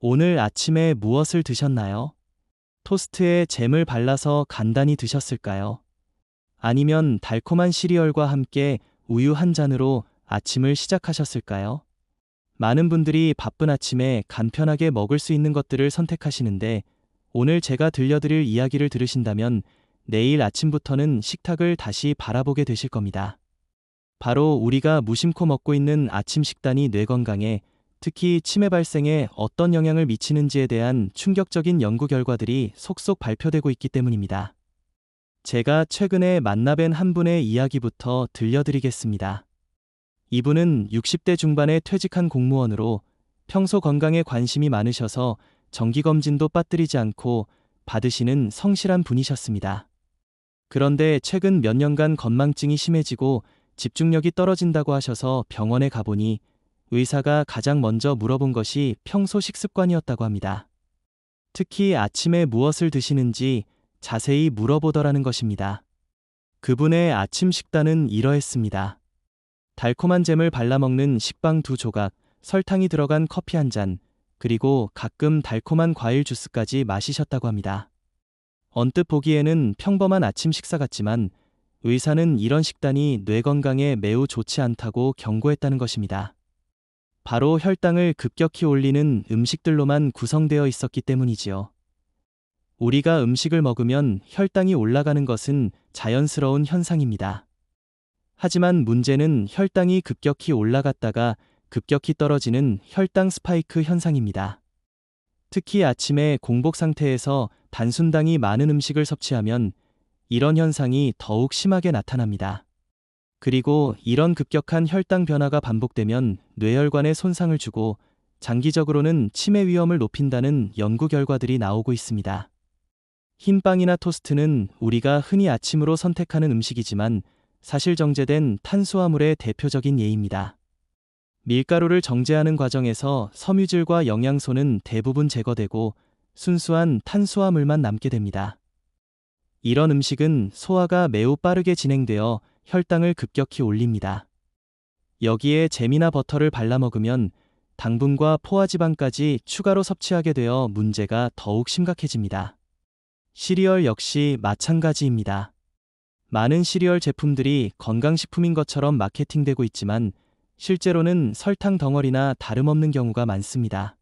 오늘 아침에 무엇을 드셨나요? 토스트에 잼을 발라서 간단히 드셨을까요? 아니면 달콤한 시리얼과 함께 우유 한 잔으로 아침을 시작하셨을까요? 많은 분들이 바쁜 아침에 간편하게 먹을 수 있는 것들을 선택하시는데 오늘 제가 들려드릴 이야기를 들으신다면 내일 아침부터는 식탁을 다시 바라보게 되실 겁니다. 바로 우리가 무심코 먹고 있는 아침 식단이 뇌 건강에 특히 치매 발생에 어떤 영향을 미치는지에 대한 충격적인 연구 결과들이 속속 발표되고 있기 때문입니다. 제가 최근에 만나뵌 한 분의 이야기부터 들려드리겠습니다. 이분은 60대 중반에 퇴직한 공무원으로 평소 건강에 관심이 많으셔서 정기검진도 빠뜨리지 않고 받으시는 성실한 분이셨습니다. 그런데 최근 몇 년간 건망증이 심해지고 집중력이 떨어진다고 하셔서 병원에 가보니 의사가 가장 먼저 물어본 것이 평소 식습관이었다고 합니다. 특히 아침에 무엇을 드시는지 자세히 물어보더라는 것입니다. 그분의 아침 식단은 이러했습니다. 달콤한 잼을 발라먹는 식빵 두 조각, 설탕이 들어간 커피 한 잔, 그리고 가끔 달콤한 과일 주스까지 마시셨다고 합니다. 언뜻 보기에는 평범한 아침 식사 같지만 의사는 이런 식단이 뇌 건강에 매우 좋지 않다고 경고했다는 것입니다. 바로 혈당을 급격히 올리는 음식들로만 구성되어 있었기 때문이지요. 우리가 음식을 먹으면 혈당이 올라가는 것은 자연스러운 현상입니다. 하지만 문제는 혈당이 급격히 올라갔다가 급격히 떨어지는 혈당 스파이크 현상입니다. 특히 아침에 공복 상태에서 단순당이 많은 음식을 섭취하면 이런 현상이 더욱 심하게 나타납니다. 그리고 이런 급격한 혈당 변화가 반복되면 뇌혈관에 손상을 주고 장기적으로는 치매 위험을 높인다는 연구 결과들이 나오고 있습니다. 흰빵이나 토스트는 우리가 흔히 아침으로 선택하는 음식이지만 사실 정제된 탄수화물의 대표적인 예입니다. 밀가루를 정제하는 과정에서 섬유질과 영양소는 대부분 제거되고 순수한 탄수화물만 남게 됩니다. 이런 음식은 소화가 매우 빠르게 진행되어 혈당을 급격히 올립니다. 여기에 잼이나 버터를 발라 먹으면 당분과 포화지방까지 추가로 섭취하게 되어 문제가 더욱 심각해집니다. 시리얼 역시 마찬가지입니다. 많은 시리얼 제품들이 건강식품인 것처럼 마케팅되고 있지만 실제로는 설탕 덩어리나 다름없는 경우가 많습니다.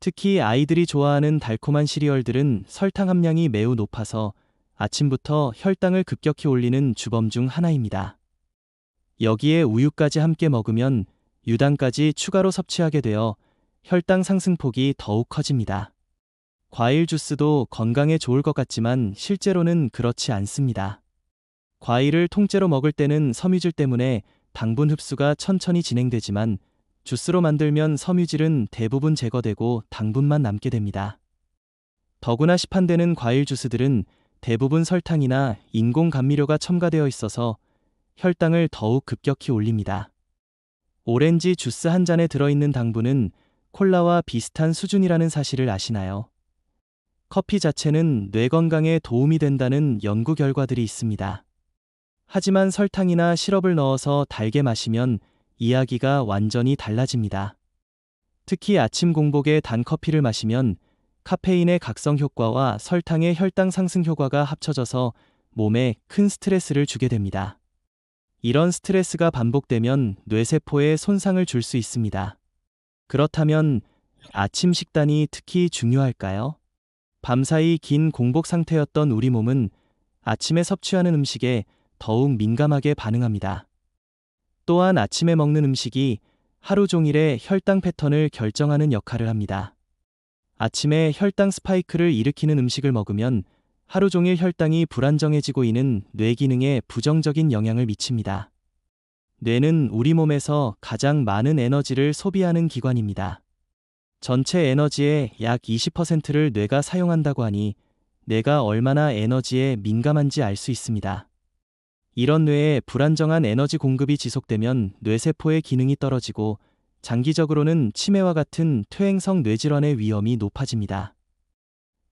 특히 아이들이 좋아하는 달콤한 시리얼들은 설탕 함량이 매우 높아서 아침부터 혈당을 급격히 올리는 주범 중 하나입니다. 여기에 우유까지 함께 먹으면 유당까지 추가로 섭취하게 되어 혈당 상승폭이 더욱 커집니다. 과일 주스도 건강에 좋을 것 같지만 실제로는 그렇지 않습니다. 과일을 통째로 먹을 때는 섬유질 때문에 당분 흡수가 천천히 진행되지만 주스로 만들면 섬유질은 대부분 제거되고 당분만 남게 됩니다. 더구나 시판되는 과일 주스들은 대부분 설탕이나 인공 감미료가 첨가되어 있어서 혈당을 더욱 급격히 올립니다. 오렌지 주스 한 잔에 들어있는 당분은 콜라와 비슷한 수준이라는 사실을 아시나요? 커피 자체는 뇌 건강에 도움이 된다는 연구 결과들이 있습니다. 하지만 설탕이나 시럽을 넣어서 달게 마시면 이야기가 완전히 달라집니다. 특히 아침 공복에 단 커피를 마시면 카페인의 각성 효과와 설탕의 혈당 상승 효과가 합쳐져서 몸에 큰 스트레스를 주게 됩니다. 이런 스트레스가 반복되면 뇌세포에 손상을 줄 수 있습니다. 그렇다면 아침 식단이 특히 중요할까요? 밤사이 긴 공복 상태였던 우리 몸은 아침에 섭취하는 음식에 더욱 민감하게 반응합니다. 또한 아침에 먹는 음식이 하루 종일의 혈당 패턴을 결정하는 역할을 합니다. 아침에 혈당 스파이크를 일으키는 음식을 먹으면 하루 종일 혈당이 불안정해지고 있는 뇌 기능에 부정적인 영향을 미칩니다. 뇌는 우리 몸에서 가장 많은 에너지를 소비하는 기관입니다. 전체 에너지의 약 20%를 뇌가 사용한다고 하니 뇌가 얼마나 에너지에 민감한지 알 수 있습니다. 이런 뇌에 불안정한 에너지 공급이 지속되면 뇌세포의 기능이 떨어지고 장기적으로는 치매와 같은 퇴행성 뇌질환의 위험이 높아집니다.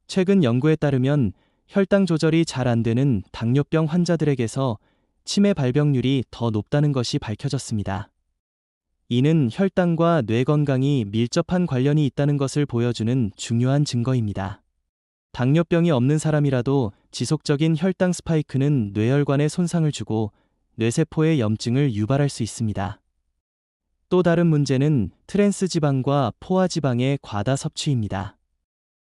최근 연구에 따르면 혈당 조절이 잘 안 되는 당뇨병 환자들에게서 치매 발병률이 더 높다는 것이 밝혀졌습니다. 이는 혈당과 뇌 건강이 밀접한 관련이 있다는 것을 보여주는 중요한 증거입니다. 당뇨병이 없는 사람이라도 지속적인 혈당 스파이크는 뇌혈관에 손상을 주고 뇌세포의 염증을 유발할 수 있습니다. 또 다른 문제는 트랜스 지방과 포화 지방의 과다 섭취입니다.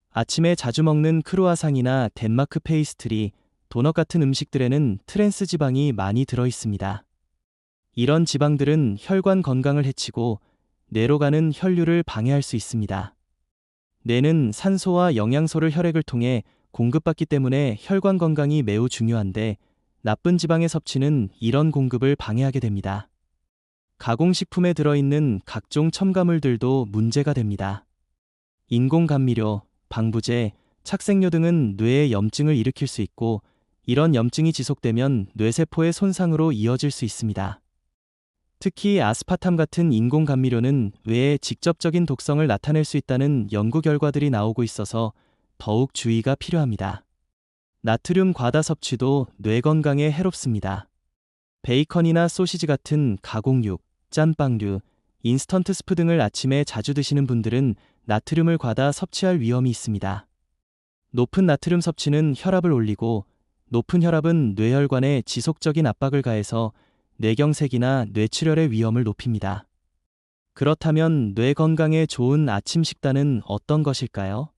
아침에 자주 먹는 크루아상이나 덴마크 페이스트리, 도넛 같은 음식들에는 트랜스 지방이 많이 들어 있습니다. 이런 지방들은 혈관 건강을 해치고 뇌로 가는 혈류를 방해할 수 있습니다. 뇌는 산소와 영양소를 혈액을 통해 공급받기 때문에 혈관 건강이 매우 중요한데 나쁜 지방의 섭취는 이런 공급을 방해하게 됩니다. 가공식품에 들어있는 각종 첨가물들도 문제가 됩니다. 인공감미료, 방부제, 착색료 등은 뇌에 염증을 일으킬 수 있고 이런 염증이 지속되면 뇌세포의 손상으로 이어질 수 있습니다. 특히 아스파탐 같은 인공감미료는 뇌에 직접적인 독성을 나타낼 수 있다는 연구 결과들이 나오고 있어서 더욱 주의가 필요합니다. 나트륨 과다 섭취도 뇌 건강에 해롭습니다. 베이컨이나 소시지 같은 가공육, 짬빵류, 인스턴트 스프 등을 아침에 자주 드시는 분들은 나트륨을 과다 섭취할 위험이 있습니다. 높은 나트륨 섭취는 혈압을 올리고 높은 혈압은 뇌혈관에 지속적인 압박을 가해서 뇌경색이나 뇌출혈의 위험을 높입니다. 그렇다면 뇌 건강에 좋은 아침 식단은 어떤 것일까요?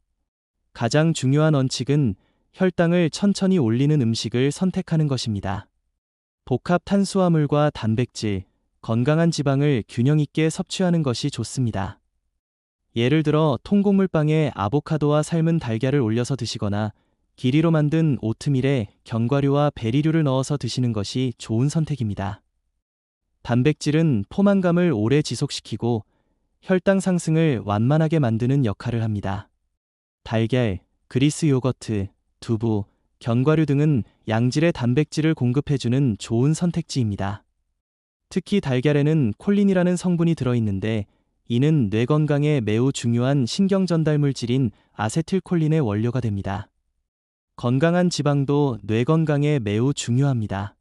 가장 중요한 원칙은 혈당을 천천히 올리는 음식을 선택하는 것입니다. 복합 탄수화물과 단백질, 건강한 지방을 균형 있게 섭취하는 것이 좋습니다. 예를 들어 통곡물빵에 아보카도와 삶은 달걀을 올려서 드시거나 기리로 만든 오트밀에 견과류와 베리류를 넣어서 드시는 것이 좋은 선택입니다. 단백질은 포만감을 오래 지속시키고 혈당 상승을 완만하게 만드는 역할을 합니다. 달걀, 그리스 요거트, 두부, 견과류 등은 양질의 단백질을 공급해주는 좋은 선택지입니다. 특히 달걀에는 콜린이라는 성분이 들어있는데 이는 뇌 건강에 매우 중요한 신경 전달 물질인 아세틸콜린의 원료가 됩니다. 건강한 지방도 뇌 건강에 매우 중요합니다.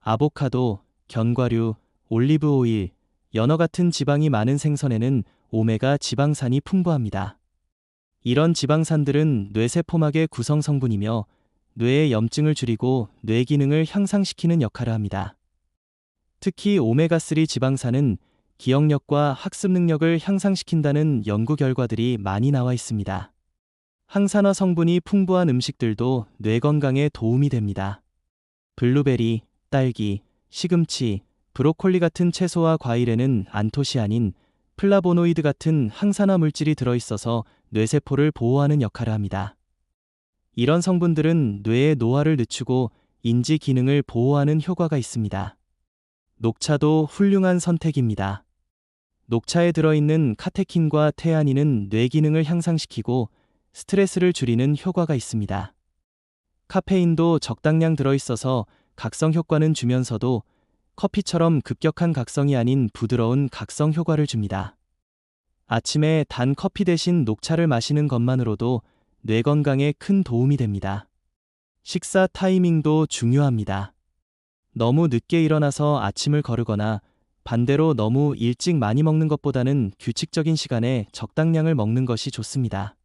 아보카도, 견과류, 올리브 오일, 연어 같은 지방이 많은 생선에는 오메가 지방산이 풍부합니다. 이런 지방산들은 뇌세포막의 구성 성분이며 뇌의 염증을 줄이고 뇌 기능을 향상시키는 역할을 합니다. 특히 오메가3 지방산은 기억력과 학습 능력을 향상시킨다는 연구 결과들이 많이 나와 있습니다. 항산화 성분이 풍부한 음식들도 뇌 건강에 도움이 됩니다. 블루베리, 딸기, 시금치, 브로콜리 같은 채소와 과일에는 안토시아닌, 플라보노이드 같은 항산화 물질이 들어있어서 뇌세포를 보호하는 역할을 합니다. 이런 성분들은 뇌의 노화를 늦추고 인지 기능을 보호하는 효과가 있습니다. 녹차도 훌륭한 선택입니다. 녹차에 들어있는 카테킨과 테아닌은 뇌 기능을 향상시키고 스트레스를 줄이는 효과가 있습니다. 카페인도 적당량 들어있어서 각성 효과는 주면서도 커피처럼 급격한 각성이 아닌 부드러운 각성 효과를 줍니다. 아침에 단 커피 대신 녹차를 마시는 것만으로도 뇌 건강에 큰 도움이 됩니다. 식사 타이밍도 중요합니다. 너무 늦게 일어나서 아침을 거르거나 반대로 너무 일찍 많이 먹는 것보다는 규칙적인 시간에 적당량을 먹는 것이 좋습니다.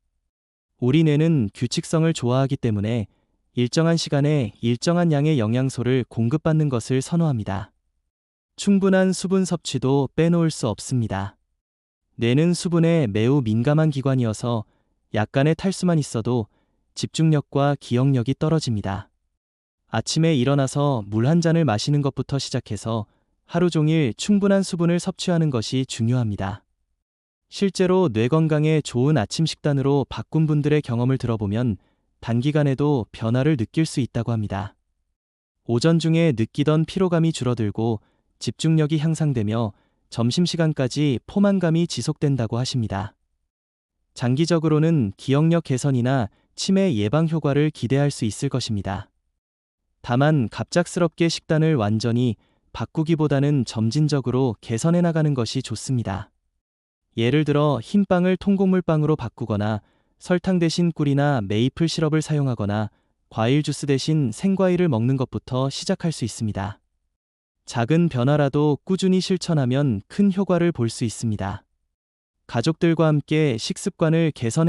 우리 뇌는 규칙성을 좋아하기 때문에 일정한 시간에 일정한 양의 영양소를 공급받는 것을 선호합니다. 충분한 수분 섭취도 빼놓을 수 없습니다. 뇌는 수분에 매우 민감한 기관이어서 약간의 탈수만 있어도 집중력과 기억력이 떨어집니다. 아침에 일어나서 물 한 잔을 마시는 것부터 시작해서 하루 종일 충분한 수분을 섭취하는 것이 중요합니다. 실제로 뇌 건강에 좋은 아침 식단으로 바꾼 분들의 경험을 들어보면 단기간에도 변화를 느낄 수 있다고 합니다. 오전 중에 느끼던 피로감이 줄어들고 집중력이 향상되며 점심시간까지 포만감이 지속된다고 하십니다. 장기적으로는 기억력 개선이나 치매 예방 효과를 기대할 수 있을 것입니다. 다만 갑작스럽게 식단을 완전히 바꾸기보다는 점진적으로 개선해 나가는 것이 좋습니다. 예를 들어 흰빵을 통곡물빵으로 바꾸거나 설탕 대신 꿀이나 메이플 시럽을 사용하거나 과일 주스 대신 생과일을 먹는 것부터 시작할 수 있습니다. 작은 변화라도 꾸준히 실천하면 큰 효과를 볼 수 있습니다. 가족들과 함께 식습관을 개선해